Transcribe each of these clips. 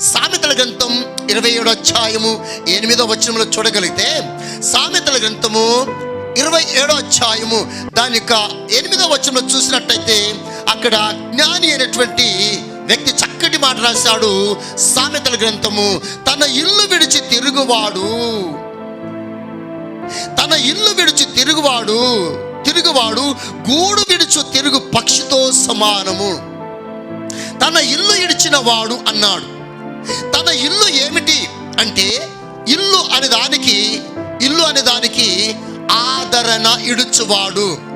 సామెతల గ్రంథం ఇరవై ఏడో అధ్యాయము ఎనిమిదో వచనంలో చూడగలిగితే సామెతల గ్రంథము ఇరవై ఏడో అధ్యాయము దాని యొక్క ఎనిమిదో వచనంలో చూసినట్టయితే అక్కడ జ్ఞాని అయినటువంటి వ్యక్తి చక్కటి మాట రాశాడు సామెతల గ్రంథము తన ఇల్లు విడిచి తిరుగువాడు. తన ఇల్లు విడిచి తిరుగువాడు తిరుగువాడు గూడు విడుచు తిరుగు పక్షితో సమానము. తన ఇల్లు ఇడిచిన వాడు అన్నాడు. తన ఇల్లు ఏమిటి అంటే ఇల్లు అనే దానికి ఇల్లు అనే దానికి ఆదరణ ఇడుచువాడు.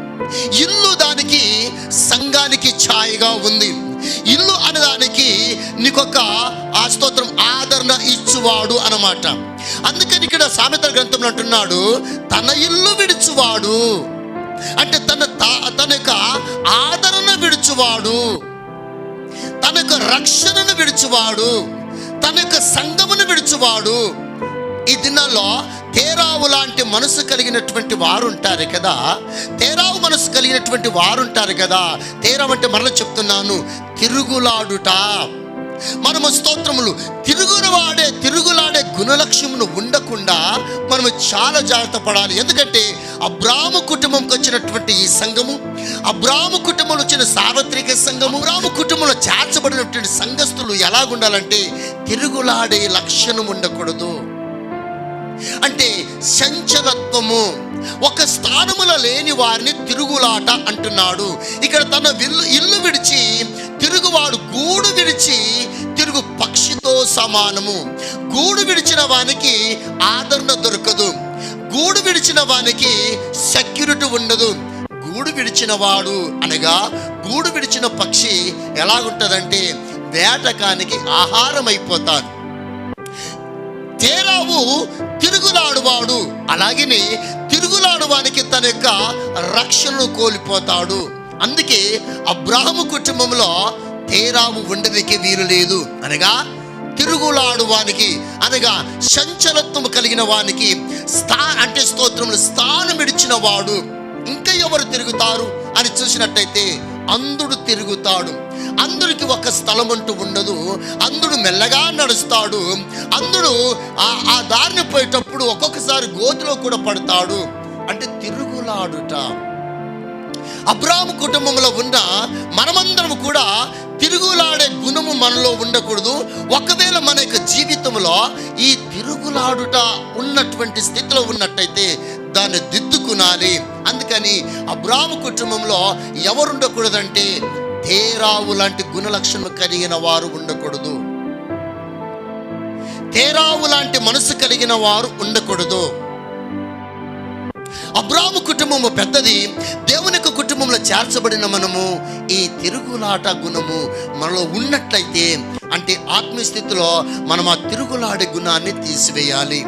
ఇల్లు దానికి సంఘానికి ఛాయగా ఉంది. ఇల్లు అనేదానికి నీకొక ఆస్తోత్రం ఆదరణ ఇచ్చువాడు అన్నమాట. అందుకని ఇక్కడ సామెత గ్రంథంలో అంటున్నాడు తన ఇల్లు విడుచువాడు. అంటే తన తన యొక్క ఆదరణ విడుచువాడు. తన యొక్క రక్షణను విడుచువాడు. తన యొక్క సంఘమును విడుచువాడు. ఈ దినాల్లో తేరావు లాంటి మనసు కలిగినటువంటి వారు ఉంటారు కదా. తేరావు మనసు కలిగినటువంటి వారు ఉంటారు కదా. తేరావు అంటే మరల చెప్తున్నాను తిరుగులాడుట. మనము స్తోత్రములు తిరుగునవాడే తిరుగులాడే గుణలక్ష్యమును ఉండకుండా మనము చాలా జాగ్రత్త పడాలి. ఎందుకంటే అబ్రాహ్మ కుటుంబంకి వచ్చినటువంటి ఈ సంఘము అబ్రాహ్మ కుటుంబంలో వచ్చిన సార్వత్రిక సంఘము అబ్రాము కుటుంబంలో చేర్చబడినటువంటి సంఘస్థులు ఎలాగుండాలంటే తిరుగులాడే లక్షణం ఉండకూడదు. అంటే సంచలత్వము ఒక స్థానముల లేని వారిని తిరుగులాట అంటున్నాడు. ఇక్కడ తన విల్లు ఇల్లు విడిచి తిరుగువాడు గూడు విడిచి తిరుగు పక్షితో సమానము. గూడు విడిచిన వానికి ఆదరణ దొరకదు. గూడు విడిచిన వానికి సెక్యూరిటీ ఉండదు. గూడు విడిచిన వాడు అనగా గూడు విడిచిన పక్షి ఎలాగుంటుందంటే వేటకానికి ఆహారం అయిపోతాడు తేరావు తిరుగులాడువాడు అలాగనే తిరుగులాడువానికి తన యొక్క రక్షణను కోల్పోతాడు. అందుకే అబ్రాహము కుటుంబంలో తేరావు ఉండడానికి వీలు లేదు. అనగా తిరుగులాడు వానికి అనగా సంచలత్వం కలిగిన వానికి స్థా అంటే స్తోత్రములు స్థానం ఇడిచిన వాడు. ఇంకా ఎవరు తిరుగుతారు అని చూసినట్టయితే అందుడు తిరుగుతాడు. అందుడికి ఒక స్థలం అంటూ ఉండదు. అందుడు మెల్లగా నడుస్తాడు. అందుడు ఆ ఆ దారిని పోయేటప్పుడు ఒక్కొక్కసారి గోతిలో కూడా పడతాడు. అంటే తిరుగులాడుట. అబ్రాహం కుటుంబంలో ఉన్న మనమందరం కూడా తిరుగులాడే గుణము మనలో ఉండకూడదు. ఒకవేళ మన యొక్క జీవితంలో ఈ తిరుగులాడుట ఉన్నటువంటి స్థితిలో ఉన్నట్టయితే దాన్ని దిద్దుకునాలి. అందుకని అబ్రాము కుటుంబంలో ఎవరు ఉండకూడదంటే తేరావు లాంటి గుణలక్షణం కలిగిన వారు ఉండకూడదు. తేరావు లాంటి మనసు కలిగిన వారు ఉండకూడదు. అబ్రాము కుటుంబము పెద్దది దేవుని యొక్క కుటుంబంలో చేర్చబడిన మనము ఈ తిరుగులాట గుణము మనలో ఉన్నట్లయితే అంటే ఆత్మీయ స్థితిలో మనం ఆ తిరుగులాడే గుణాన్ని తీసివేయాలి.